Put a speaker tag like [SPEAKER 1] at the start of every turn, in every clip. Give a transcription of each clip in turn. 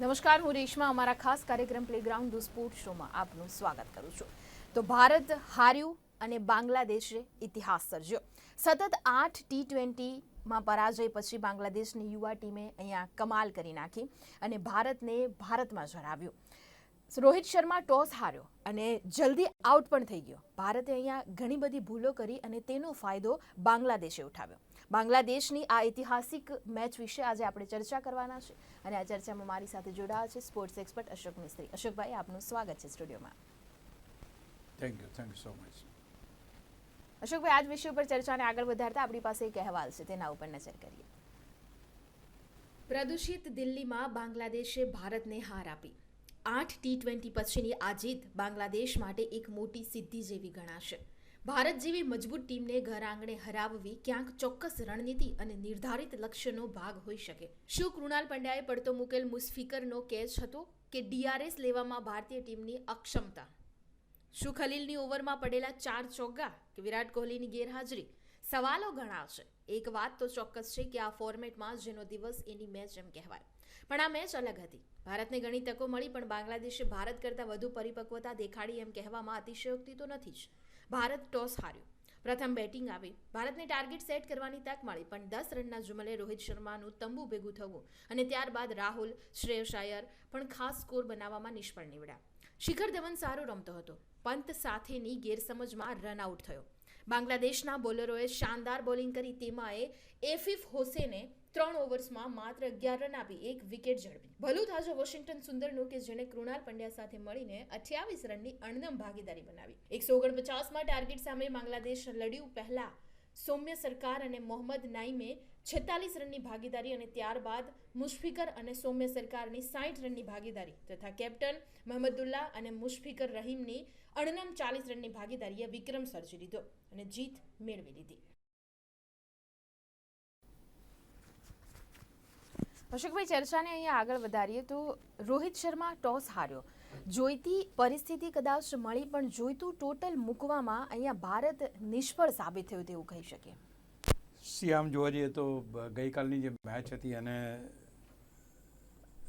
[SPEAKER 1] નમસ્કાર, હું રેશમા, અમારા ખાસ કાર્યક્રમ પ્લેગ્રાઉન્ડ ધ સ્પોર્ટ શોમાં આપનું સ્વાગત કરું છું. તો ભારત હાર્યું અને બાંગ્લાદેશે ઇતિહાસ સર્જ્યો. સતત આઠ ટી ટ્વેન્ટીમાં પરાજય પછી બાંગ્લાદેશની યુવા ટીમે અહીંયા કમાલ કરી નાખી અને ભારતને ભારતમાં જણાવ્યું રોહિત શર્મા ટોસ હાર્યો અને જલ્દી આઉટ પણ થઈ ગયો. ભારતે અહીંયા ઘણી બધી ભૂલો કરી અને તેનો ફાયદો બાંગ્લાદેશે ઉઠાવ્યો. બાંગ્લાદેશની આ ઐતિહાસિક મેચ વિશે આજે આપણે ચર્ચા કરવાના છે અને આ ચર્ચામાં મારી સાથે જોડાયા છે સ્પોર્ટ્સ એક્સપર્ટ અશોક મિસ્ત્રી. અશોકભાઈ આપનું સ્વાગત છે સ્ટુડિયોમાં.
[SPEAKER 2] Thank you thank you so much
[SPEAKER 1] Ashokbhai આજ વિષય ઉપર ચર્ચાને આગળ વધારતા આપણી પાસે એક અહેવાલ છે તેના ઉપર નજર કરીએ. પ્રદૂષિત દિલ્હીમાં બાંગ્લાદેશે ભારતને હાર આપી. આઠ ટી ટ્વેન્ટી પછીની આ જીત બાંગ્લાદેશ માટે એક મોટી સિદ્ધિ જેવી ગણાશે. ભારત જેવી મજબૂત ટીમને ઘર આંગણે હરાવવી ક્યાંક ચોક્કસ રણનીતિ અને નિર્ધારિત લક્ષ્યનો ભાગ હોઈ શકે. શું કૃણાલ પંડ્યાએ પડતો મૂકેલ મુસ્ફિકરનો કેચ હતો કે ડીઆરએસ લેવામાં ભારતીય ટીમની અક્ષમતા? શું ખલીલની ઓવરમાં પડેલા ચાર ચોગ્ગા કે વિરાટ કોહલીની ગેરહાજરી? સવાલો ઘણા છે એક વાત તો ચોક્કસ છે કે આ ફોર્મેટમાં જેનો દિવસ એની મેચ એમ કહેવાય. પણ આ મેચ અલગ હતી. ભારતને ઘણી તકો મળી, પણ બાંગ્લાદેશે ભારત કરતાં વધુ પરિપક્વતા દેખાડી એમ કહેવામાં અતિશયોક્તિ તો નથી જ. ભારત ટોસ હાર્યું. પ્રથમ બેટિંગ આવી. ભારતને ટાર્ગેટ સેટ કરવાની તક મળી, પણ દસ રનના જુમલે રોહિત શર્માનું તંબુ ભેગું થવું અને ત્યારબાદ રાહુલ, શ્રેયસ આયર પણ ખાસ સ્કોર બનાવવામાં નિષ્ફળ નીવડ્યા. શિખર ધવન સારો રમતો હતો. પંત સાથેની ગેરસમજમાં રન આઉટ થયો. બાંગ્લાદેશના બોલરોએ શાનદાર બોલિંગ કરી. તેમાં એફિફ હોસેને ત્રણ ઓવર્સમાં માત્ર અગિયાર રન આપી એક વિકેટ ઝડપી. ભલું થાજો વોશિંગ્ટન સુંદરનું કે જેણે કૃણાલ પંડ્યા સાથે મળીને અઠ્યાવીસ રનની અણનમ ભાગીદારી બનાવી. એકસો ઓગણપચાસમાં ટાર્ગેટ સામે બાંગ્લાદેશ લડ્યું પહેલા સૌમ્ય સરકાર અને મોહમ્મદ નાઈમે છેતાલીસ રનની ભાગીદારી અને ત્યારબાદ મુશફિકર અને સૌમ્ય સરકારની સાઠ રનની ભાગીદારી તથા કેપ્ટન મહમદુલ્લા અને મુશફિકર રહીમની અણનમ ચાલીસ રનની ભાગીદારીએ વિક્રમ સર્જી લીધો અને જીત મેળવી લીધી. અશોકભાઈ ચર્ચાને અહીંયા આગળ વધારીએ તો રોહિત શર્મા ટોસ હાર્યો. જોઈતી પરિસ્થિતિ કદાચ મળી પણ જોઈતું ટોટલ મૂકવામાં અહીંયા ભારત નિષ્ફળ સાબિત થયું તેવું કહી શકીએ.
[SPEAKER 2] આમ જોવા જઈએ તો ગઈકાલની જે મેચ હતી અને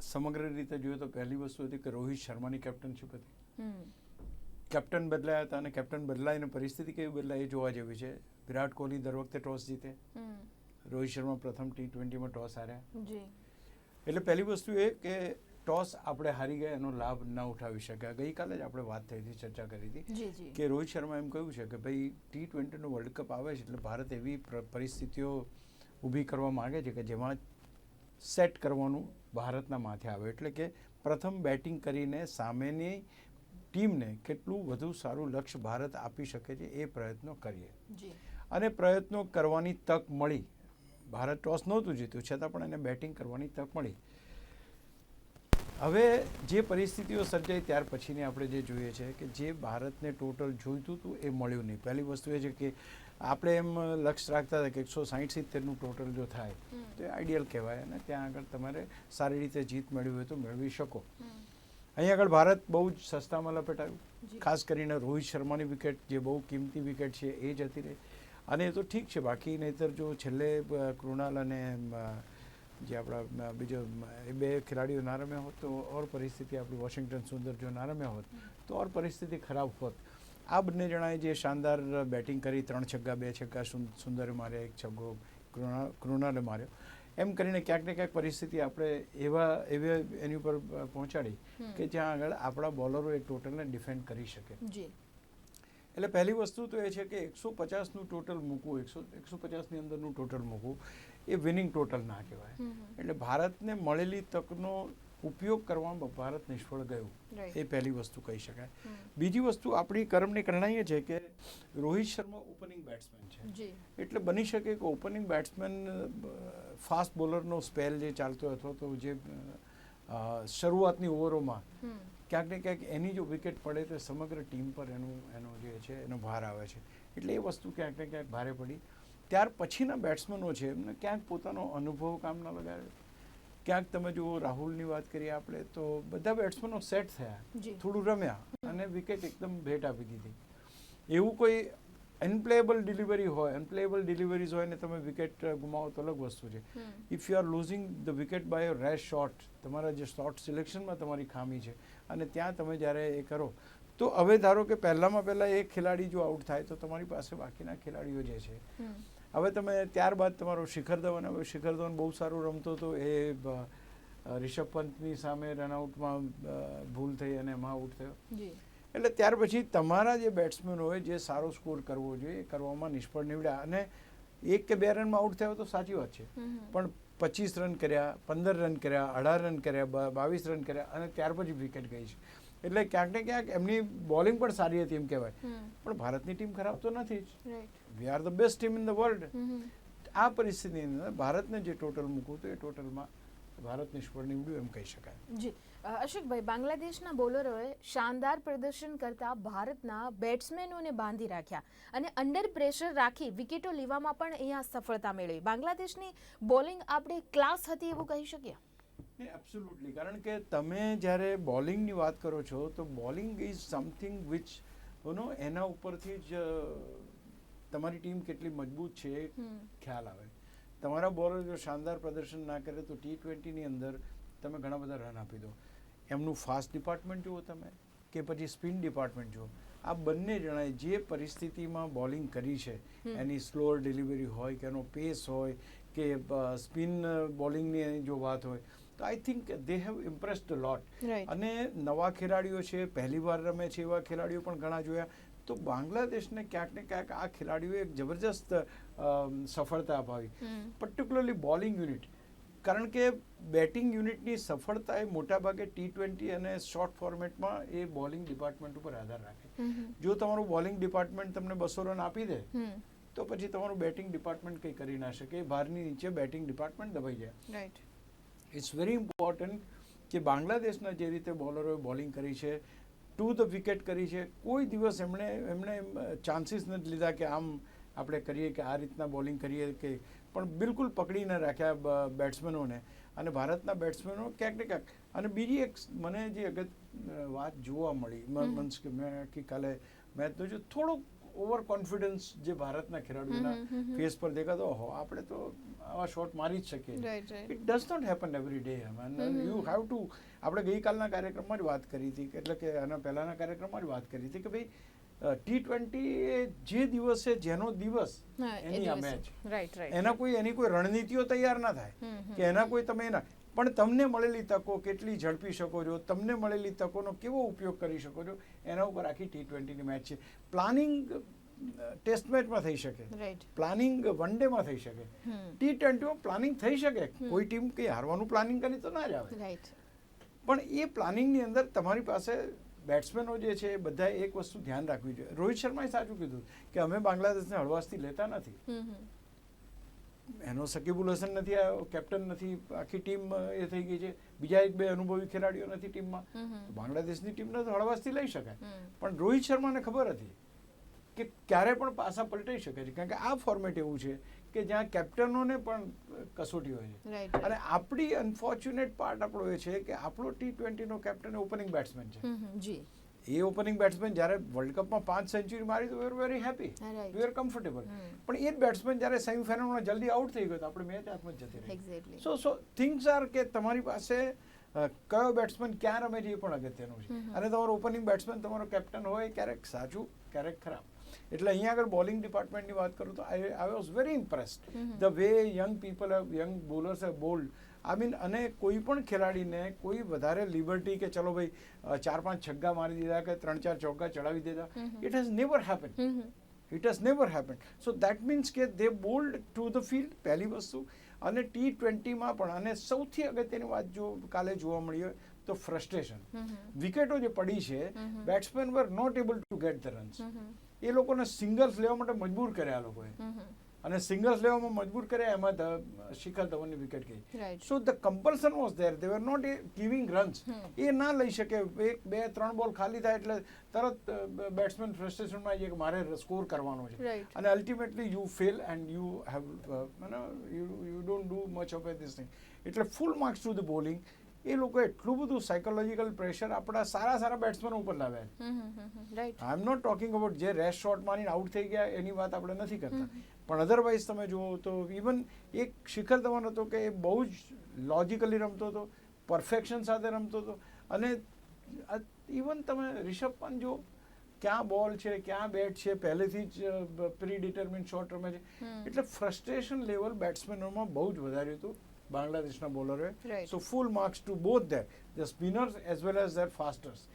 [SPEAKER 2] સમગ્ર રીતે જોઈએ તો પહેલી વસ્તુ હતી કે રોહિત શર્માની કેપ્ટનશીપ હતી. કેપ્ટન બદલાયા હતા અને કેપ્ટન બદલાઈને પરિસ્થિતિ કેવી બદલાય એ જોવા જેવી છે. વિરાટ કોહલી દર વખતે ટોસ જીતે. રોહિત શર્મા પ્રથમ ટી ટ્વેન્ટીમાં ટોસ હાર્યા. એટલે પહેલી વસ્તુ એ કે ટોસ આપણે હારી ગયા એનો લાભ ન ઉઠાવી શક્યા. ગઈકાલે જ આપણે વાત થઈ હતી ચર્ચા કરી હતી કે રોહિત શર્મા એમ કહ્યું છે કે ભાઈ ટી ટ્વેન્ટીનો વર્લ્ડ કપ આવે છે એટલે ભારત એવી પરિસ્થિતિઓ ઊભી કરવા માગે છે કે જેમાં સેટ કરવાનું ભારતના માથે આવે. એટલે કે પ્રથમ બેટિંગ કરીને સામેની ટીમને કેટલું વધુ સારું લક્ષ્ય ભારત આપી શકે છે એ પ્રયત્નો કરીએ. અને પ્રયત્નો કરવાની તક મળી ભારત ટોસ નહોતું જીત્યું છતાં પણ એને બેટિંગ કરવાની તક મળી. હવે જે પરિસ્થિતિઓ સર્જાઈ ત્યાર પછીની આપણે જે જોઈએ છે કે જે ભારતને ટોટલ જોઈતું હતું એ મળ્યું નહીં. પહેલી વસ્તુ એ છે કે આપણે એમ લક્ષ્ય રાખતા હતા કે એકસો સાહીઠ સિત્તેરનું ટોટલ જો થાય તો એ આઈડિયલ કહેવાય અને ત્યાં આગળ તમારે સારી રીતે જીત મેળવી હોય તો મેળવી શકો. અહીં આગળ ભારત બહુ જ સસ્તામાં. લપેટાયું. ખાસ કરીને રોહિત શર્માની વિકેટ જે બહુ કિંમતી વિકેટ છે એ જતી રહી. અને એ તો ઠીક છે બાકી નહીતર જો છેલ્લે કૃણાલ અને જે આપણા બીજો એ બે ખેલાડીઓ ના રમ્યા હોત તો ઓર પરિસ્થિતિ આપણી વોશિંગ્ટન સુંદર જો ના રમ્યા હોત તો ઓર પરિસ્થિતિ ખરાબ હોત. આ બંને જણાએ જે શાનદાર બેટિંગ કરી ત્રણ છગ્ગા બે છગ્ગા સુંદર માર્યા એક છગ્ગો કૃણા કૃણાલે માર્યો. એમ કરીને ક્યાંક ને ક્યાંક પરિસ્થિતિ આપણે એવા એવી એની ઉપર પહોંચાડી કે જ્યાં આગળ આપણા બોલરો એ ટોટલને ડિફેન્ડ કરી શકે.
[SPEAKER 1] જી.
[SPEAKER 2] એટલે પહેલી વસ્તુ તો એ છે કે એકસો પચાસનું ટોટલ મૂકવું એકસો એકસો પચાસની અંદરનું ટોટલ મૂકવું એ વિનિંગ ટોટલ ના કહેવાય. એટલે ભારતને મળેલી તકનો ઉપયોગ કરવામાં ભારત નિષ્ફળ ગયું. એ પહેલી વસ્તુ કહી શકાય. બીજી વસ્તુ આપણી કર્મની કરણાઈ છે કે રોહિત શર્મા ઓપનિંગ બેટ્સમેન છે. એટલે બની શકે કે ઓપનિંગ બેટ્સમેન ફાસ્ટ બોલરનો સ્પેલ જે ચાલતો અથવા તો જે શરૂઆતની ઓવરોમાં ક્યાંક ને ક્યાંક એની જો વિકેટ પડે તો સમગ્ર ટીમ પર એનું એનો જે છે એનો ભાર આવે છે. એટલે એ વસ્તુ ક્યાંક ને ક્યાંક ભારે પડી. ત્યાર પછીના બેટ્સમેનો છે એમને ક્યાંક પોતાનો અનુભવ કામ ન લગાવ્યો ક્યાંક તમે જુઓ રાહુલની વાત કરીએ આપણે તો બધા બેટ્સમેનો સેટ થયા. થોડું રમ્યા અને વિકેટ એકદમ ભેટ આપી દીધી. એવું કોઈ અનપ્લેએબલ ડિલિવરી હોય અનપ્લેએબલ ડિલિવરીઝ હોય ને તમે વિકેટ ગુમાવો તો અલગ વસ્તુ છે. If you are losing the wicket by a rash shot તમારા જે શોટ સિલેક્શનમાં તમારી ખામી છે અને ત્યાં તમે જ્યારે એ કરો તો હવે ધારો કે પહેલામાં પહેલાં એક ખેલાડી જો આઉટ થાય તો તમારી પાસે બાકીના ખેલાડીઓ જે છે. હવે તમે ત્યારબાદ તમારો શિખર ધવન હવે શિખર ધવન બહુ સારું રમતો હતો એ રિષભ પંતની સામે રનઆઉટમાં ભૂલ થઈ અને એમાં આઉટ થયો. એટલે ત્યાર પછી તમારા જે બેટ્સમેન હોય જે સારો સ્કોર કરવો જોઈએ એ કરવામાં નિષ્ફળ નીવડ્યા. અને એક કે બે રનમાં આઉટ થયો તો સાચી વાત છે. પણ પચીસ રન કર્યા પંદર રન કર્યા અઢાર રન કર્યા બાવીસ રન કર્યા અને ત્યાર પછી વિકેટ ગઈ છે. એટલે ક્યાંક ને ક્યાંક એમની બોલિંગ પણ સારી હતી એમ કહેવાય. પણ ભારતની ટીમ ખરાબ તો નથી જ. We are the best team in the world આ પરિસ્થિતિની અંદર ભારતને જે ટોટલ મૂકવું તો એ ટોટલમાં ભારત નિષ્ફળ નીવડ્યું એમ કહી શકાય.
[SPEAKER 1] જી. અશોકભાઈ બાંગ્લાદેશના બોલરોએ શાનદાર પ્રદર્શન કરતા ભારતના બેટ્સમેનોને બાંધી રાખ્યા અને અંડર પ્રેશર રાખી વિકેટો લેવામાં પણ અહીંયા સફળતા મેળવી. બાંગ્લાદેશની બોલિંગ આપણે ક્લાસ હતી એવું કહી શકીએ?
[SPEAKER 2] નહીં એબ્સોલ્યુટલી કારણ કે તમે જ્યારે બોલિંગની વાત કરો છો તો bowling is something which no એના ઉપરથી જ તમારી ટીમ કેટલી મજબૂત છે ખ્યાલ આવે. તમારા બોલર જો શાનદાર પ્રદર્શન ના કરે તો ટી ટ્વેન્ટીની અંદર તમે ઘણા બધા રન આપી દો. એમનું ફાસ્ટ ડિપાર્ટમેન્ટ જુઓ તમે કે પછી સ્પિન ડિપાર્ટમેન્ટ જુઓ. આ બંને જણાએ જે પરિસ્થિતિમાં બોલિંગ કરી છે એની સ્લોર ડિલિવરી હોય કે એનો પેસ હોય કે સ્પિન બોલિંગની જો વાત હોય તો I think they have impressed lot અને નવા ખેલાડીઓ છે પહેલી વાર રમે છે એવા ખેલાડીઓ પણ ઘણા જોયા. તો બાંગ્લાદેશને ક્યાંક ને ક્યાંક આ ખેલાડીઓએ એક જબરજસ્ત સફળતા અપાવી. પર્ટિક્યુલરલી બોલિંગ યુનિટ કારણ કે બેટિંગ યુનિટની સફળતા એ મોટાભાગે ટી ટ્વેન્ટી અને શોર્ટ ફોર્મેટમાં એ બોલિંગ ડિપાર્ટમેન્ટ ઉપર આધાર રાખે. જો તમારું બોલિંગ ડિપાર્ટમેન્ટ તમને બસો રન આપી દે તો પછી તમારું બેટિંગ ડિપાર્ટમેન્ટ કંઈ કરી ના શકે. બહારની નીચે બેટિંગ ડિપાર્ટમેન્ટ દબાઈ જાય.
[SPEAKER 1] રાઈટ
[SPEAKER 2] ઇટ્સ વેરી ઇમ્પોર્ટન્ટ કે બાંગ્લાદેશના જે રીતે બોલરોએ બોલિંગ કરી છે ટુ ધ વિકેટ કરી છે કોઈ દિવસ એમણે એમણે ચાન્સીસ નથી લીધા કે આમ આપણે કરીએ કે આ રીતના બોલિંગ કરીએ કે પણ બિલકુલ પકડીને રાખ્યા બેટ્સમેનોને અને ભારતના બેટ્સમેનો ક્યાંક ને ક્યાંક. અને બીજી એક મને જે અગત વાત જોવા મળી. મીન્સ કે મેં ગઈકાલે મેચ જો થોડોક ઓવર કોન્ફિડન્સ જે ભારતના ખેલાડીઓના. ફેસ પર દેખાતો હો આપણે તો આવા શોટ મારી જ શકીએ. It does not happen every day you have to આપણે ગઈકાલના કાર્યક્રમમાં જ વાત કરી હતી એટલે કે આના પહેલાંના કાર્યક્રમમાં જ વાત કરી હતી કે ભાઈ ટી ટ્વેન્ટી જે દિવસે જેનો દિવસ એની આ મેચ એના કોઈ એની કોઈ રણનીતિઓ તૈયાર ના થાય કે એના કોઈ તમે એના પણ તમને મળેલી તકો કેટલી ઝડપી શકો છો? તમને મળેલી તકોનો કેવો ઉપયોગ કરી શકો છો? એના ઉપર આખી ટી ટ્વેન્ટીની મેચ છે. પ્લાનિંગ ટેસ્ટ મેચમાં થઈ શકે. પ્લાનિંગ વન ડેમાં થઈ શકે. ટી ટ્વેન્ટીમાં પ્લાનિંગ થઈ શકે. કોઈ ટીમ કંઈ હારવાનું પ્લાનિંગ કરી તો ના જ આવે. પણ એ પ્લાનિંગની અંદર તમારી પાસે બેટ્સમેનો જે છે એ બધા એક વસ્તુ ધ્યાન રાખવી જોઈએ. રોહિત શર્માએ સાચું કીધું કે અમે બાંગ્લાદેશને હળવાશથી લેતા નથી. એનો સકીબુલ હસન નથી આવ્યો કેપ્ટન નથી આખી ટીમ એ થઈ ગઈ છે. બીજા એક બે અનુભવી ખેલાડીઓ નથી ટીમમાં. બાંગ્લાદેશની ટીમને તો હળવાશથી લઈ શકાય. પણ રોહિત શર્માને ખબર હતી કે ક્યારે પણ પાસા પલટાઈ શકે છે. કારણ કે આ ફોર્મેટ એવું છે કે જ્યાં કેપ્ટનોને પણ કસોટી હોય છે. અને આપણી અનફોર્ચ્યુનેટ પાર્ટ આપણો એ છે કે આપણો ટી ટ્વેન્ટીનો કેપ્ટન ઓપનિંગ બેટ્સમેન છે. એ ઓપનિંગ બેટ્સમેન જ્યારે વર્લ્ડ કપમાં પાંચ સેન્ચુરી મારી તો we're very happy we are comfortable પણ એ જ બેટ્સમેન જ્યારે સેમિફાઇનલમાં જલ્દી આઉટ થઈ ગયો તો આપણે મેચ હાથમાં જતી રહી. સો સો થિંગ્સ આર કે તમારી પાસે કયો બેટ્સમેન ક્યાં રમે છે એ પણ અગત્યનું છે. અને તમારો ઓપનિંગ બેટ્સમેન તમારો કેપ્ટન હોય ક્યારેક સાચું ક્યારેક ખરાબ. એટલે અહીંયા આગળ બોલિંગ ડિપાર્ટમેન્ટની વાત કરું તો I I was very impressed the way young people young bowlers have bowled I mean અને કોઈ પણ ખેલાડીને કોઈ વધારે લિબર્ટી કે ચલો ભાઈ ચાર પાંચ છગ્ગા મારી દીધા કે ત્રણ ચાર ચોગ્ગા ચડાવી દીધા. It has never happen it has never happen so that means કે they bowled to the field પહેલી વસ્તુ. અને ટી ટ્વેન્ટીમાં પણ અને સૌથી અગત્યની વાત જો કાલે જોવા મળી હોય તો ફ્રસ્ટ્રેશન વિકેટો જે પડી છે batsman were not able to get the runs એ લોકોને સિંગલ્સ લેવા માટે મજબૂર કર્યા લોકોએ. અને સિંગલ્સ લેવામાં મજબૂર કર્યા એમાં શિખર ધવનની વિકેટ ગઈ. So the compulsion was there they were not giving runs એ ના લઈ શકે. એક બે ત્રણ બોલ ખાલી થાય એટલે તરત બેટ્સમેન ફ્રસ્ટ્રેશનમાં આવી કે મારે સ્કોર કરવાનો છે. અને ultimately you fail and you have you you don't do much of this thing એટલે full marks to the bowling એ લોકો એટલું બધું સાયકોલોજીકલ પ્રેશર આપણા સારા સારા બેટ્સમેનો ઉપર લાવે
[SPEAKER 1] right
[SPEAKER 2] I am not talking about જે રેસ્ટ શોટ મારીને આઉટ થઈ ગયા એની વાત આપણે નથી કરતા. પણ અધરવાઇઝ તમે જુઓ તો ઇવન એક શિખર ધવન હતો કે એ બહુ જ લોજિકલી રમતો હતો પરફેક્શન સાથે રમતો હતો. અને ઇવન તમે રિષભ પંત જો ક્યાં બોલ છે ક્યાં બેટ છે પહેલેથી જ પ્રી ડિટર્મિન શોટ રમે છે. એટલે ફ્રસ્ટ્રેશન લેવલ બેટ્સમેનોમાં બહુ જ વધાર્યું હતું. બાંગ્લાદેશના બોલરોએ
[SPEAKER 1] Right.
[SPEAKER 2] Full marks to both their the spinners as well as their fasters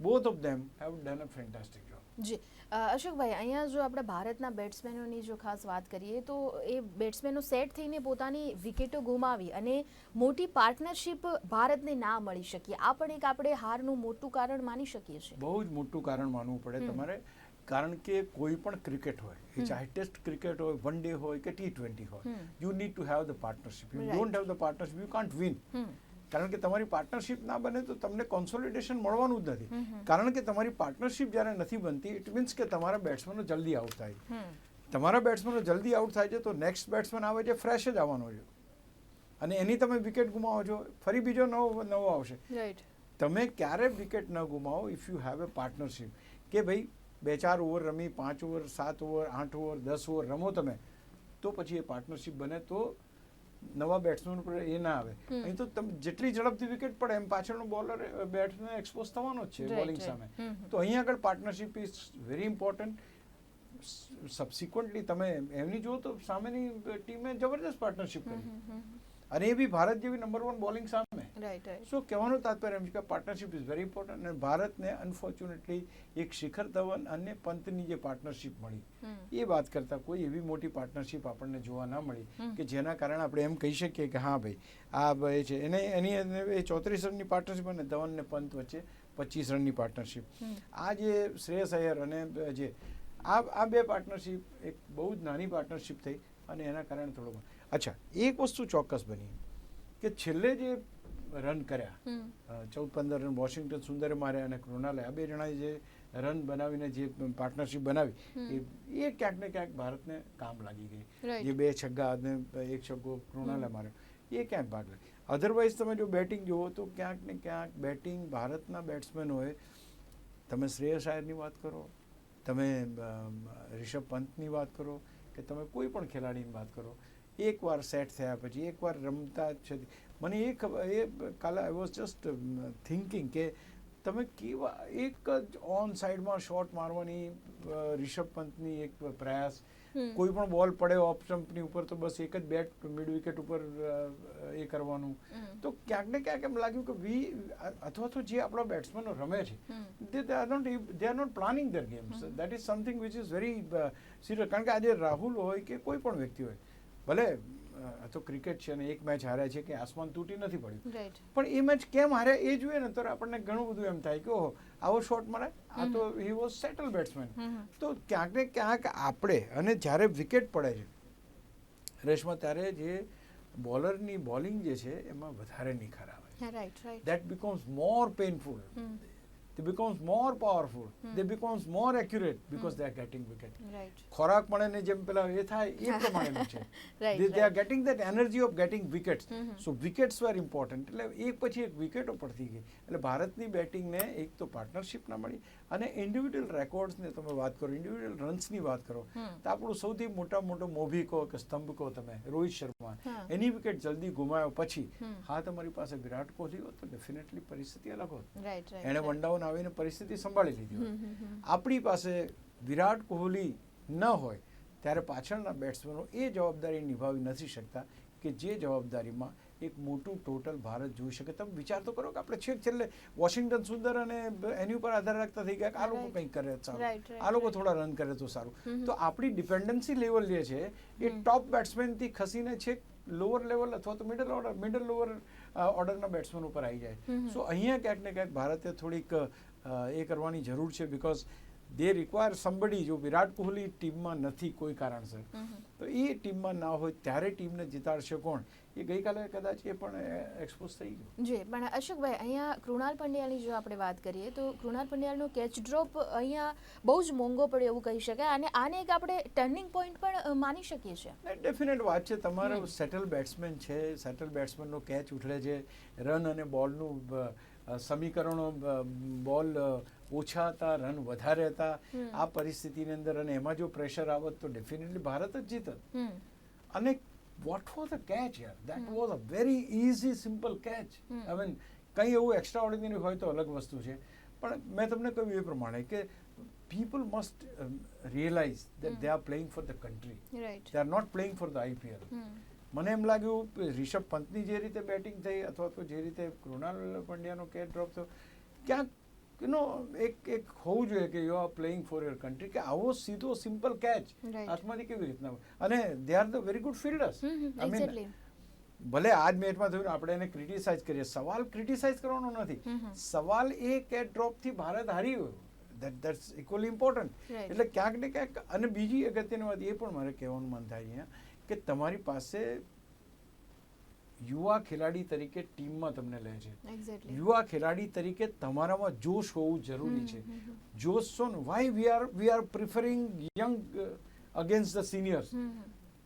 [SPEAKER 2] both of them have done a fantastic job
[SPEAKER 1] જી અશોકભાઈ અહીંયા જો આપણે ભારતના બેટ્સમેનોની જો ખાસ વાત કરીએ તો એ બેટ્સમેનો સેટ થઈને પોતાની વિકેટો ગુમાવી અને મોટી પાર્ટનરશિપ ભારતને ના મળી શકી આ પણ એક આપણે હારનું મોટું કારણ માની શકીએ છીએ
[SPEAKER 2] બહુ જ મોટું કારણ માનવું પડે તમારે કારણ કે કોઈ પણ ક્રિકેટ હોય એ ચાહે ટેસ્ટ ક્રિકેટ હોય વન ડે હોય કે ટી ટ્વેન્ટી હોય you need to have the partnership you. Don't have the partnership you can't win કારણ કે તમારી પાર્ટનરશિપ ના બને તો તમને કોન્સોલિડેશન મળવાનું જ નથી. કારણ કે તમારી પાર્ટનરશિપ જ્યારે નથી બનતી ઇટ મીન્સ કે તમારા બેટ્સમેનો જલ્દી આઉટ થાય. તમારા બેટ્સમેનો જલ્દી આઉટ થાય છે તો નેક્સ્ટ બેટ્સમેન આવે છે ફ્રેશ જ આવવાનો છે. અને એની તમે વિકેટ ગુમાવો છો ફરી બીજો નવો નવો આવશે. તમે ક્યારે વિકેટ ન ગુમાવો if you have a partnership કે ભાઈ બે ચાર ઓવર રમી પાંચ ઓવર સાત ઓવર આઠ ઓવર દસ ઓવર રમો તમે તો પછી એ પાર્ટનરશિપ બને તો નવા બેટ્સમેન પર એ ના આવે. અહીં તો તમે જેટલી ઝડપથી વિકેટ પડે એમ પાછળનો બોલર બેટ્સમેન એક્સપોઝ થવાનો જ છે બોલિંગ સામે. તો અહીં આગળ partnership is very important subsequently તમે એમની જુઓ તો સામેની ટીમે જબરદસ્ત પાર્ટનરશિપ કરી. અને એ બી ભારત જેવી નંબર વન બોલિંગ સામે. સો કહેવાનું તાત્પર્ય એમ છે કે પાર્ટનરશિપ ઇઝ વેરી ઇમ્પોર્ટન્ટ અને ભારતને અનફોર્ચ્યુનેટલી એક શિખર ધવન અને પંતની જે પાર્ટનરશિપ મળી એ વાત કરતાં કોઈ એવી મોટી પાર્ટનરશિપ આપણને જોવા ના મળી કે જેના કારણે આપણે એમ કહી શકીએ કે હા ભાઈ આ ભાઈ છે. એને એની એ ચોત્રીસ રનની પાર્ટનરશિપ અને ધવન ને પંત વચ્ચે પચીસ રનની પાર્ટનરશિપ આ જે શ્રેયસ અયર અને જે આ આ બે પાર્ટનરશિપ એક બહુ જ નાની પાર્ટનરશિપ થઈ અને એના કારણે થોડો અચ્છા એક વસ્તુ ચોક્કસ બની કે છેલ્લે જે રન કર્યા ચૌદ પંદર રન વોશિંગ્ટન સુંદરે માર્યા અને કૃણાલે આ બે જણાએ જે રન બનાવીને જે પાર્ટનરશિપ બનાવી એ એ ક્યાંક ને ક્યાંક ભારતને કામ લાગી ગઈ. જે બે છગ્ગા અને એક છગ્ગો કૃણાલે માર્યો. એ ક્યાંક ભાગ લાગે. અધરવાઇઝ તમે જો બેટિંગ જુઓ તો ક્યાંક ને ક્યાંક બેટિંગ ભારતના બેટ્સમેનોએ તમે શ્રેયસ આયરની વાત કરો તમે રિષભ પંતની વાત કરો કે તમે કોઈ પણ ખેલાડીની વાત કરો. એકવાર સેટ થયા પછી એકવાર રમતા છે. મને એ ખબર એ કાલે આઈ વોઝ જસ્ટ થિંકિંગ કે તમે કેવા એક જ ઓન સાઈડમાં શોટ મારવાની રિષભ પંતની એક પ્રયાસ. કોઈ પણ બોલ પડે ઓફ સ્ટમ્પની ઉપર તો બસ એક જ બેટ મિડ વિકેટ ઉપર એ કરવાનું. તો ક્યાંક ને ક્યાંક એમ લાગ્યું કે વી અથવા તો જે આપણા બેટ્સમેનો રમે છે
[SPEAKER 1] they
[SPEAKER 2] they, not are not they are not planning their is which is very uh, serious. કારણ કે આજે રાહુલ હોય કે કોઈ પણ વ્યક્તિ હોય ભલે આ તો ક્રિકેટ છે ને એક મેચ હાર્યા છે કે આસમાન તૂટી નથી પડ્યું. પણ એ મેચ કેમ હાર્યા એ જોઈએ ને તો આપણને ઘણું બધું એમ થાય કે ઓહો આવો શોટ મારે આ તો હી વોઝ સેટલ બેટ્સમેન. તો ક્યાંક ને ક્યાંક આપણે અને જ્યારે વિકેટ પડે છે રેશમાં ત્યારે જે બોલરની બોલિંગ જે છે એમાં વધારે નિખાર આવે
[SPEAKER 1] right right
[SPEAKER 2] that becomes more painful.
[SPEAKER 1] Hmm
[SPEAKER 2] They becomes more powerful.
[SPEAKER 1] Hmm.
[SPEAKER 2] They becomes more accurate because
[SPEAKER 1] Hmm.
[SPEAKER 2] they are getting wicket.
[SPEAKER 1] Right
[SPEAKER 2] ખોરાક મળે ને જેમ પેલા એ થાય એ પ્રમાણેનું છે
[SPEAKER 1] Right,
[SPEAKER 2] they, they are
[SPEAKER 1] right.
[SPEAKER 2] getting that energy of getting wickets
[SPEAKER 1] hmm hmm.
[SPEAKER 2] so wickets were important એટલે એક પછી એક વિકેટો પડતી ગઈ એટલે ભારતની બેટિંગને એક તો પાર્ટનરશિપ ના મળી અને ઇન્ડિવિડ્યુઅલ રેકોર્ડ્સને તમે વાત કરો ઇન્ડિવિડ્યુઅલ રન્સની વાત કરો તો આપણું સૌથી મોટા મોટો મોભી કહો કે સ્તંભ કહો તમે રોહિત શર્મા એની વિકેટ જલ્દી ગુમાયો પછી હા તમારી પાસે વિરાટ કોહલી હોત તો ડેફિનેટલી પરિસ્થિતિ અલગ હોત. એણે વન ડાઉન આવીને પરિસ્થિતિ સંભાળી લીધી. આપણી પાસે વિરાટ કોહલી ન હોય ત્યારે પાછળના બેટ્સમેનો એ જવાબદારી નિભાવી નથી શકતા કે જે જવાબદારીમાં એક મોટું ટોટલ ભારત જોઈ શકે. તમે વિચાર તો કરો કે આપણે છેક છેલ્લે વોશિંગ્ટન સુંદર અને એની ઉપર આધાર રાખતા થઈ ગયા કે આ લોકો. કંઈક કરે સારું. આ લોકો થોડા રન કરે તો સારું. તો આપણી ડિપેન્ડન્સી લેવલ જે છે એ ટોપ બેટ્સમેનથી ખસીને છેક લોઅર લેવલ અથવા તો મિડલ ઓર્ડર મિડલ લોઅર ઓર્ડરના બેટ્સમેન ઉપર આવી જાય. સો અહીંયા ક્યાંક ને ક્યાંક ભારતે થોડીક એ કરવાની જરૂર છે બિકોઝ દે રિક્વાયર સમબડી જો વિરાટ કોહલી ટીમમાં નથી કોઈ કારણસર. તો એ ટીમમાં ના હોય ત્યારે ટીમને જીતાડશે કોણ? એ ગઈકાલે કદાચ એ પણ એક્સપોઝ થઈ ગયું.
[SPEAKER 1] જી પણ અશોકભાઈ અહીંયા કૃણાલ પંડ્યાની જો આપણે વાત કરીએ તો કૃણાલ પંડ્યાલનો કેચ ડ્રોપ અહીંયા બહુ જ મોંઘો પડ્યો એવું કહી શકાય. અને આને એક આપણે ટર્નિંગ પોઈન્ટ પણ માની શકીએ છીએ.
[SPEAKER 2] ડેફિનેટ વાત છે તમારો સેટલ બેટ્સમેન છે સેટલ બેટ્સમેનનો કેચ ઉઠડે છે રન અને બોલનું સમીકરણો બોલ ઓછા હતા રન વધારે હતા. આ પરિસ્થિતિની અંદર અને એમાં જો પ્રેશર આવત તો ડેફિનેટલી ભારત જ જીતત. અને વોટ વોઝ ધ કેચ યાર that was a very easy simple catch I mean કંઈ એવું એક્સ્ટ્રા ઓર્ડિનરી હોય તો અલગ વસ્તુ છે. પણ મેં તમને કહ્યું એ પ્રમાણે કે people must realise that they are playing for the country they are not playing for the IPL મને એમ લાગ્યું કે રિષભ પંતની જે રીતે બેટિંગ થઈ અથવા તો જે રીતે કૃણાલ પંડ્યાનો કેચ ડ્રોપ થયો ક્યાંક યુ નો એક એક હોવું જોઈએ કે you are playing for your country કે આવો સીધો સિમ્પલ કેચ. હાથમાંથી કેવી રીતના અને they are the very good fielders
[SPEAKER 1] exactly
[SPEAKER 2] ભલે આજ મેચમાં થયું આપણે એને ક્રિટિસાઇઝ કરીએ સવાલ ક્રિટિસાઇઝ કરવાનો નથી. સવાલ એ કે ડ્રોપથી ભારત હારી ગયું. દેટ દેટ્સ ઇક્વલી ઇમ્પોર્ટન્ટ એટલે ક્યાંક ને ક્યાંક અને બીજી અગત્યની વાત એ પણ મારે કહેવાનું મન થાય અહીંયા કે તમારી પાસે યુવા ખેલાડી તરીકે ટીમમાં તમને લે છે યુવા ખેલાડી તરીકે તમારામાં જોશ હોવું જરૂરી છે જોશ છો ને why we are we are preferring young against the seniors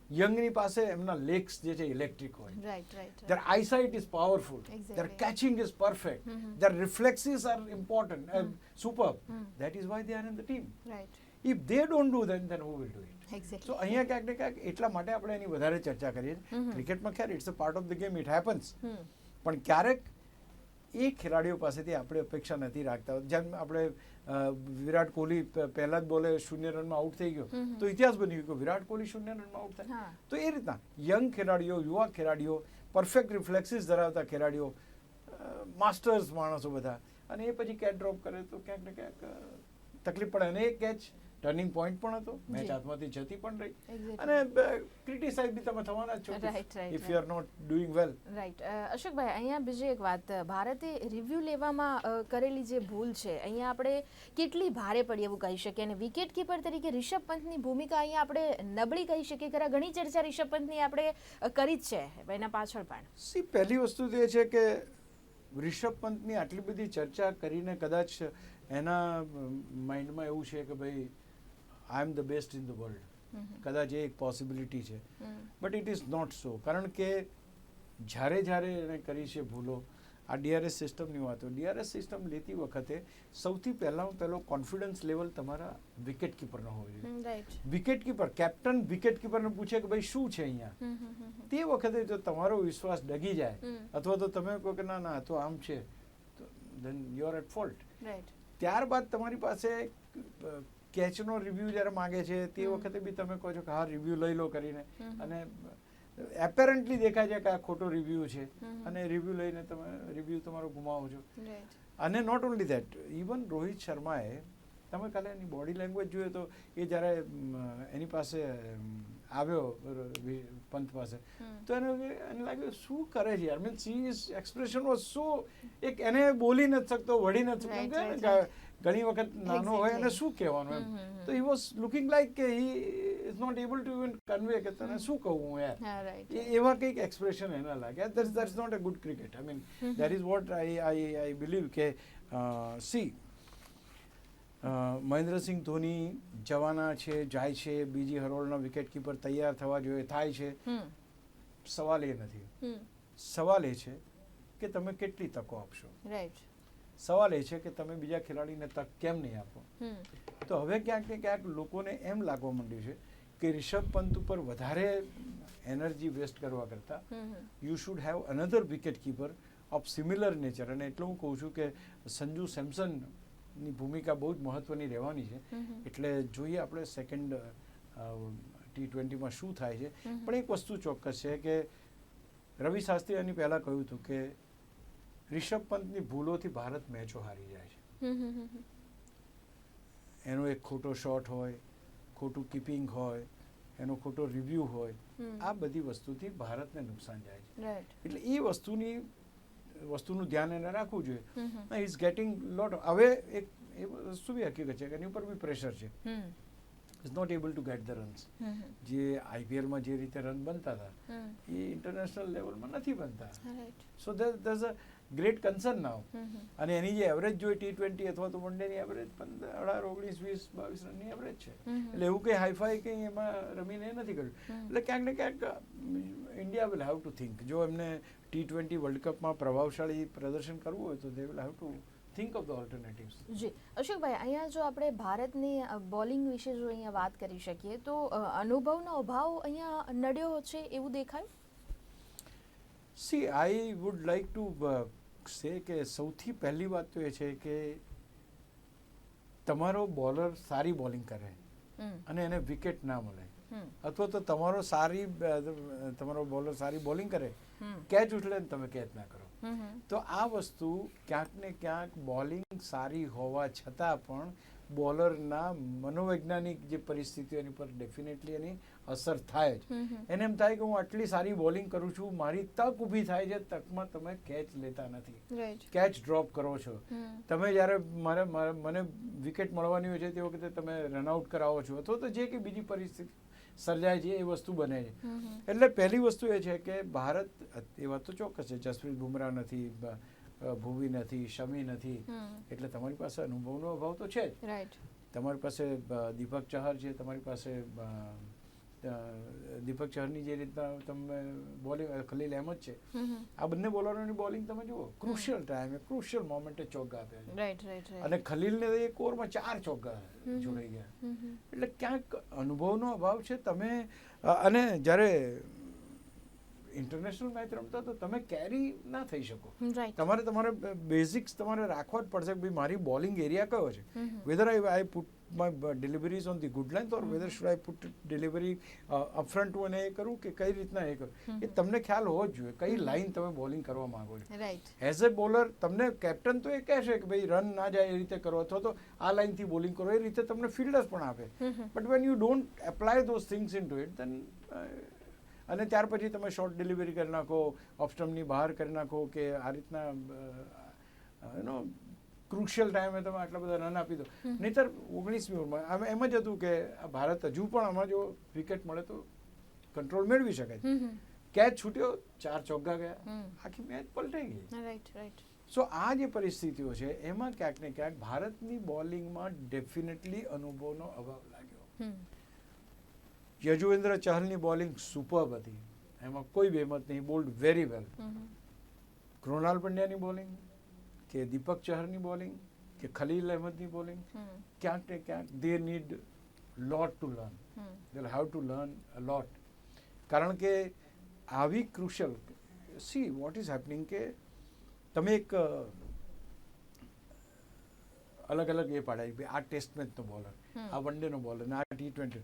[SPEAKER 2] યંગની પાસે એમના લેગ્સ જે છે ઇલેક્ટ્રિક હોય
[SPEAKER 1] right right
[SPEAKER 2] their eyesight is powerful their
[SPEAKER 1] Exactly.
[SPEAKER 2] catching is perfect
[SPEAKER 1] Mhm.
[SPEAKER 2] their reflexes are important uh,
[SPEAKER 1] Mm.
[SPEAKER 2] superb
[SPEAKER 1] Mm.
[SPEAKER 2] that is why they are in the team
[SPEAKER 1] right
[SPEAKER 2] if they
[SPEAKER 1] exactly
[SPEAKER 2] અહીંયા ક્યાંક ને ક્યાંક એટલા માટે આપણે એની વધારે ચર્ચા કરીએ. ક્રિકેટમાં ખેર it's a part of the game it happens પણ ક્યારેક એ ખેલાડીઓ પાસેથી આપણે અપેક્ષા નથી રાખતા. જેમ આપણે વિરાટ કોહલી પહેલા જ બોલે શૂન્ય રનમાં આઉટ થઈ ગયો. તો ઇતિહાસ બની ગયો કે વિરાટ કોહલી શૂન્ય રનમાં આઉટ થાય. તો એ રીતના યંગ ખેલાડીઓ યુવા ખેલાડીઓ પરફેક્ટ રિફ્લેક્સિસ ધરાવતા ખેલાડીઓ માસ્ટર્સ માણસો બધા. અને એ પછી કેચ ડ્રોપ કરે તો ક્યાંક ને ક્યાંક તકલીફ પડે. અને એ કેચ ટર્નિંગ પોઈન્ટ પણ હતો. મેચ. હાથમાંથી જતી પણ રહી. અને ક્રિટિસાઇઝ બી તમે થવાના છો if you are not doing well
[SPEAKER 1] right Ashokbhai અહીંયા બીજી એક વાત. ભારતે રિવ્યૂ લેવામાં કરેલી જે ભૂલ છે અહીંયા આપણે કેટલી ભારે પડી એવું કહી શકીએ. અને વિકેટ કીપર તરીકે રિષભ પંતની ભૂમિકા અહીંયા આપણે નબળી કહી શકીએ. ખરા ઘણી ચર્ચા રિષભ પંતની આપણે કરી જ છે એના પાછળ પણ.
[SPEAKER 2] સી પહેલી વસ્તુ તો એ છે કે રિષભ પંતની આટલી બધી ચર્ચા કરીને કદાચ એના માઇન્ડમાં એવું છે કે ભાઈ I am the best in the world કદાચ એ એક પોસિબિલિટી છે. But it is not so કારણ કે જ્યારે જ્યારે એણે કરી છે ભૂલો આ ડીઆરએસ સિસ્ટમની વાત હોય. ડીઆરએસ સિસ્ટમ લેતી વખતે સૌથી પહેલાં પહેલો કોન્ફિડન્સ લેવલ તમારા વિકેટ કીપરનો હોવો જોઈએ. વિકેટ કીપર કેપ્ટન વિકેટ કીપરને પૂછે કે ભાઈ શું છે અહીંયા? તે વખતે જો તમારો વિશ્વાસ ડગી જાય અથવા તો તમે કહો કે ના ના તો આમ છે તો then you are at fault ત્યારબાદ તમારી પાસે કેચનો રિવ્યૂ જ્યારે માગે છે તે વખતે બી તમે કહો છો કે હા રિવ્યૂ લઈ લો કરીને. અને એપેરન્ટલી દેખાય છે કે આ ખોટો રિવ્યૂ છે. અને રિવ્યૂ લઈને તમે રિવ્યૂ તમારો ગુમાવો છો. અને not only that even Rohit શર્માએ તમે કાલે એની બોડી લેંગ્વેજ જોઈએ તો એ જ્યારે એની પાસે આવ્યો પંત પાસે તો એને એને લાગ્યું શું કરે છે યાર? Mean see his expression was so એક એને બોલી નથી શકતો વળી નથી શકતો. ઘણી વખત નાનો હોય અને શું કહેવાનું એમ. તો હી વોઝ લુકિંગ લાઈક કે he is not able to even convey કે તને શું કહું હું યાર એ- એવા કંઈક એક્સપ્રેશન એના લાગ્યા that's that's not a good cricket I mean. That is what I I I believe કે સી મહેન્દ્રસિંહ ધોની જવાના છે જાય છે બીજી હરોળના વિકેટ કીપર તૈયાર થવા જોઈએ થાય છે. સવાલ એ નથી. સવાલ એ છે કે તમે કેટલી તકો આપશો?
[SPEAKER 1] રાઈટ
[SPEAKER 2] સવાલ એ છે કે તમે બીજા ખેલાડીને તક કેમ નહીં આપો? તો હવે ક્યાંક ને ક્યાંક લોકોને એમ લાગવા માંડ્યું છે કે રિષભ પંત ઉપર વધારે એનર્જી વેસ્ટ કરવા કરતાં you should have another wicket keeper of similar nature અને એટલું હું કહું છું કે સંજુ સેમસનની ભૂમિકા બહુ જ મહત્વની રહેવાની છે. એટલે જોઈએ આપણે સેકન્ડ ટી ટ્વેન્ટીમાં શું થાય છે. પણ એક વસ્તુ ચોક્કસ છે કે રવિ શાસ્ત્રી એની પહેલાં કહ્યું હતું કે રિષભ પંતની ભૂલોથી ભારત મેચો હારી જાય છે. એનો એક ખોટો શોટ હોય ખોટું કીપિંગ હોય એનો ખોટો રિવ્યૂ હોય આ બધી વસ્તુથી ભારતને નુકસાન જાય છે. એટલે એ વસ્તુની વસ્તુનું ધ્યાન એને રાખવું જોઈએ. ઇઝ ગેટિંગ લોટ હવે એક એ વસ્તુ બી હકીકત છે કે એની ઉપર બી પ્રેશર છે. Is not able to get the runs જે આઈપીએલમાં જે રીતે રન બનતા હતા એ ઇન્ટરનેશનલ લેવલમાં નથી બનતા.
[SPEAKER 1] સો
[SPEAKER 2] સો દેર અ ગ્રેટ કન્સર્ન ના
[SPEAKER 1] હમ
[SPEAKER 2] અને એની જે એવરેજ જોઈએ ટી ટ્વેન્ટી અથવા તો વન ડેની એવરેજ પંદર અઢાર ઓગણીસ વીસ બાવીસ રનની એવરેજ છે. એટલે એવું કંઈ હાઈફાઈ કંઈ એમાં રમીને નથી કર્યું. એટલે ક્યાંક ને ક્યાંક India will have to think જો એમને ટી ટ્વેન્ટી વર્લ્ડ કપમાં પ્રભાવશાળી પ્રદર્શન કરવું હોય તો they will have to think of the alternatives
[SPEAKER 1] જી. અશોકભાઈ અહીંયા જો આપણે ભારતની બોલિંગ વિશે જો અહીંયા વાત કરી શકીએ તો અનુભવનો અભાવ અહીંયા નડ્યો છે એવું દેખાય?
[SPEAKER 2] See I would like to say કે સૌથી પહેલી વાત તો એ છે કે તમારો બોલર સારી બોલિંગ કરે અને એને વિકેટ ના મળે. અથવા તો તમારો સારી તમારો બોલર સારી બોલિંગ કરે કેચ ઉઠલે ને તમે કેચ ના કરો. તો આ વસ્તુ ક્યાંક ને ક્યાંક બોલિંગ સારી હોવા છતાં પણ બોલરના મનોવૈજ્ઞાનિક જે પરિસ્થિતિઓ એની પર ડેફિનેટલી એની અસર થાય જ. એને એમ થાય કે હું આટલી સારી બોલિંગ કરું છું મારી તક ઊભી થાય છે તકમાં તમે કેચ લેતા નથી. કેચ ડ્રોપ કરો છો. તમે જ્યારે મારે મને વિકેટ મળવાની હોય છે તે વખતે તમે રનઆઉટ કરાવો છો અથવા તો જે કે બીજી પરિસ્થિતિ સર્જાય છે એ વસ્તુ બને છે. એટલે પહેલી વસ્તુ એ છે કે ભારત એ વાત તો ચોક્કસ છે જસપ્રીત બુમરાહ નથી ભુવી નથી શમી નથી. એટલે તમારી પાસે અનુભવનો અભાવ તો છે જ. તમારી પાસે દીપક ચહર છે તમારી પાસે દીપક ચહરની જે રીતના તમે બોલિંગ ખલીલ અહેમદ છે. આ બંને બોલરોની બોલિંગ તમે જુઓ ક્રુશિયલ ટાઈમે ક્રુશિયલ મોમેન્ટે ચોગ્ગા આપ્યા છે. અને ખલીલને એક ઓવરમાં ચાર ચોગ્ગા. જોડાઈ ગયા. એટલે ક્યાંક અનુભવનો અભાવ છે તમે અને જ્યારે ઇન્ટરનેશનલ મેચ રમતા તો તમે કેરી ના થઈ શકો. તમારે તમારે બેઝિક્સ તમારે રાખવા જ પડશે ભાઈ મારી બોલિંગ એરિયા કયો છે. Whether I I put my deliveries on the good line or whether should I put delivery upfront અને એ કરું કે કઈ રીતના એ કરું. એ તમને ખ્યાલ હોવો જ જોઈએ કઈ લાઈન તમે બોલિંગ કરવા માંગો છો. એઝ એ બોલર તમને કેપ્ટન તો એ કહેશે કે ભાઈ રન ના જાય એ રીતે કરો અથવા તો આ લાઈનથી બોલિંગ કરો. એ રીતે તમને ફિલ્ડર્સ પણ આપે. But when you don't apply those things into it then અને ત્યાર પછી તમે શોર્ટ ડિલિવરી કરી નાખો ઓપ્સ્ટમની બહાર કરી નાખો કે આ રીતના એનો ક્રુશિયલ ટાઈમે તમે આટલા બધા રન આપી દો. નહીતર ઓગણીસમી ઓવરમાં એમ જ હતું કે ભારત હજુ પણ આમાં જો વિકેટ મળે તો કંટ્રોલ મેળવી શકે છે કેચ છૂટ્યો ચાર ચોગ્ગા ગયા. આખી મેચ પલટાઈ ગઈ.
[SPEAKER 1] રાઈટ રાઈટ
[SPEAKER 2] સો આ જે પરિસ્થિતિઓ છે એમાં ક્યાંક ને ક્યાંક ભારતની બોલિંગમાં ડેફિનેટલી અનુભવનો અભાવ લાગ્યો. યજુવેન્દ્ર ચહલની બોલિંગ સુપર્બ હતી એમાં કોઈ બેમત નહીં બોલ્ડ વેરી વેલ. કૃણાલ પંડ્યાની બોલિંગ કે દીપક ચહરની બોલિંગ કે ખલીલ અહેમદની બોલિંગ ક્યાંક ને ક્યાંક they need lot to learn. They have to learn a lot કારણ કે આવી crucial see what is happening કે તમે એક અલગ અલગ એ પાડાય આ ટેસ્ટ મેચનો બોલર. આ વન ડેનો બોલર અને આ ટી ટ્વેન્ટી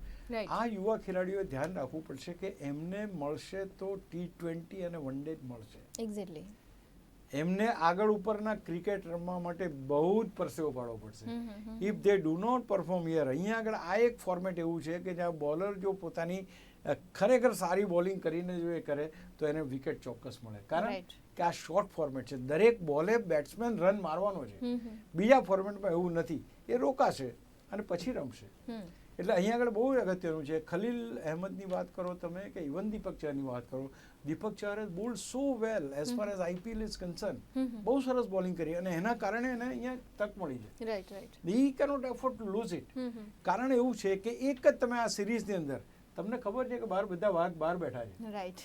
[SPEAKER 2] આ યુવા ખેલાડીઓએ ધ્યાન રાખવું પડશે કે એમને મળશે તો ટી ટ્વેન્ટી અને વન ડે જ મળશે.
[SPEAKER 1] એક્ઝેક્ટલી
[SPEAKER 2] એમને આગળ ઉપરના ક્રિકેટ રમવા માટે બહુ જ પરસેવો પાડવો પડશે. If they do not perform year અહીંયા આગળ આ એક ફોર્મેટ એવું છે કે જ્યાં બોલર જો પોતાની ખરેખર સારી બોલિંગ કરીને જો એ કરે તો એને વિકેટ ચોક્કસ મળે. કારણ કે આ શોર્ટ ફોર્મેટ છે. દરેક બોલે બેટ્સમેન રન મારવાનો છે. બીજા ફોર્મેટમાં એવું નથી. એ રોકાશે. અને પછી રમશે. એટલે અહીંયા આગળ બહુ અગત્યનું છે. ખલીલ અહેમદની વાત કરો તમે કે ઇવન દીપક ચહરની વાત કરો Deepak ચહરે bowled so well as far as IPL is concern બહુ સરસ બોલિંગ કરી અને એના કારણે એને અહીંયા તક મળી છે.
[SPEAKER 1] Right right
[SPEAKER 2] he cannot afford to lose it કારણ એવું છે કે એક જ તમે આ સિરીઝની અંદર તમને ખબર છે કે બહાર બધા બહાર બેઠા છે.
[SPEAKER 1] રાઈટ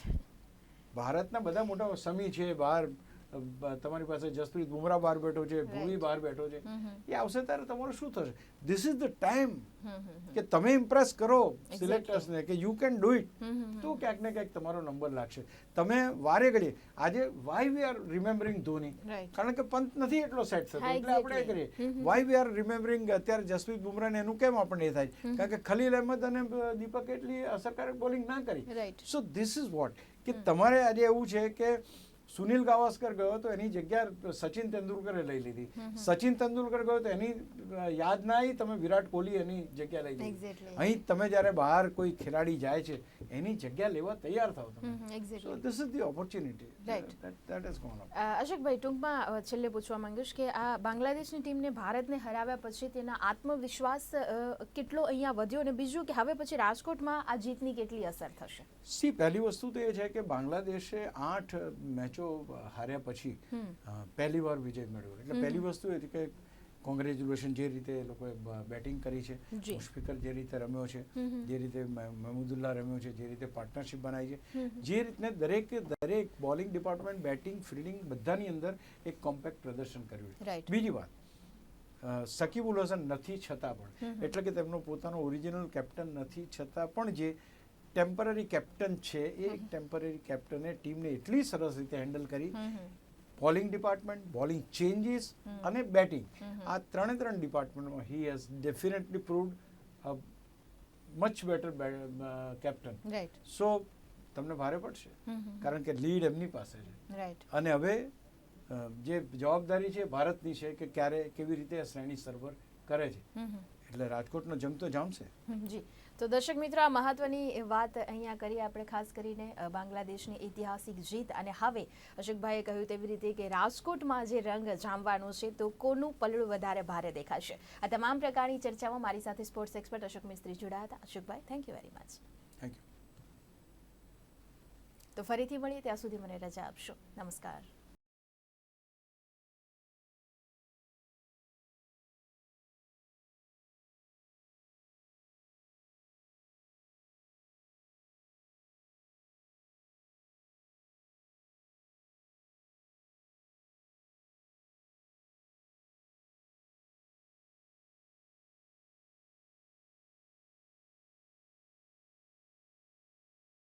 [SPEAKER 2] ભારતના બધા મોટા સમી છે બહાર તમારી પાસે જસપ્રીત બુમરા બહાર બેઠો છે ભૂવી બહાર બેઠો છે. એ આવશે ત્યારે તમારું શું થશે? ધીસ ઇઝ ધ ટાઈમ કે તમે ઇમ્પ્રેસ કરો સિલેક્ટર્સને કે યુ કેન ડુ ઇટ તો ક્યાંક ને ક્યાંક તમારો નંબર લાગશે. તમે વારે ઘડીએ આજે why we are remembering Dhoni? કારણ કે પંત નથી એટલો સેટ થતો એટલે આપણે કરીએ. વાય વી આર રિમેમ્બરિંગ અત્યારે જસપ્રીત બુમરાને એનું કેમ આપણને એ થાય? કારણ કે ખલીલ અહેમદ અને દીપક એટલી અસરકારક બોલિંગ ના કરી. સો ધીસ ઇઝ વોટ કે તમારે આજે એવું છે કે સુનિલ ગાવસ્કર ગયો તો એની જગ્યા સચિન તેંડુલકરે લઈ લીધી. સચિન તેંડુલકર ગયો તો એની યાદ ના આવી તમે વિરાટ કોહલી એની જગ્યા લઈ લીધી. અહીં તમે જ્યારે બહાર કોઈ ખેલાડી જાય છે એની જગ્યા લેવા તૈયાર થાવ તમે.
[SPEAKER 1] હમ
[SPEAKER 2] so
[SPEAKER 1] exactly
[SPEAKER 2] this is the opportunity
[SPEAKER 1] અશોકભાઈ ટૂંકમાં છેલ્લે પૂછવા માંગીશ કે આ બાંગ્લાદેશની ટીમને ભારતને હરાવ્યા પછી તેના આત્મવિશ્વાસ કેટલો અહીંયા વધ્યો અને બીજું કે હવે પછી રાજકોટમાં આ જીતની કેટલી અસર થશે?
[SPEAKER 2] સી પહેલી વસ્તુ તો એ છે કે બાંગ્લાદેશે આઠ મેચો હાર્યા પછી પહેલી વાર વિજય મેળવ્યો. એટલે પહેલી વસ્તુ એ કે કોંગ્રેચ્યુલેશન જે રીતે એ લોકોએ બેટિંગ કરી છે. મુશ્ફિકર જે રીતે રમ્યો છે. જે રીતે મહ- રમ્યો છે જે રીતે પાર્ટનરશિપ બનાવી છે. જે રીતને દરેક દરેક બોલિંગ ડિપાર્ટમેન્ટ બેટિંગ ફિલ્ડિંગ બધાની અંદર એક કોમ્પેક્ટ પ્રદર્શન કર્યું છે બીજી વાત સકીબુલ સકીબ હસન નથી છતાં પણ એટલે કે તેમનો પોતાનો ઓરિજિનલ કેપ્ટન નથી છતાં પણ જે ટેમ્પરરી કેપ્ટન છે એ એક. ટેમ્પરરી કેપ્ટને ટીમને એટલી સરસ રીતે હેન્ડલ કરી. બોલિંગ ડિપાર્ટમેન્ટ બોલિંગ ચેન્જીસ અને બેટિંગ. આ ત્રણે ત્રણ ડિપાર્ટમેન્ટમાં he has definitely proved much better captain so તમને ભારે પડશે. કારણ કે લીડ એમની પાસે છે. અને હવે જે જવાબદારી છે ભારતની છે કે ક્યારે કેવી રીતે આ શ્રેણી સર્વર કરે છે. એટલે રાજકોટનો જંગ તો જામશે
[SPEAKER 1] જી. તો દર્શક મિત્રો આ મહત્વની વાત અહીંયા કરી આપણે ખાસ કરીને બાંગ્લાદેશની ઐતિહાસિક જીત. અને હવે અશોકભાઈએ કહ્યું તેવી રીતે કે રાજકોટમાં જે રંગ જામવાનો છે તો કોનું પલડું વધારે ભારે દેખાશે? આ તમામ પ્રકારની ચર્ચામાં મારી સાથે સ્પોર્ટ્સ એક્સપર્ટ અશોક મિસ્ત્રી જોડાયા હતા. અશોકભાઈ thank you very much
[SPEAKER 2] thank you
[SPEAKER 1] તો ફરીથી મળીએ ત્યાં સુધી મને રજા આપશો. નમસ્કાર.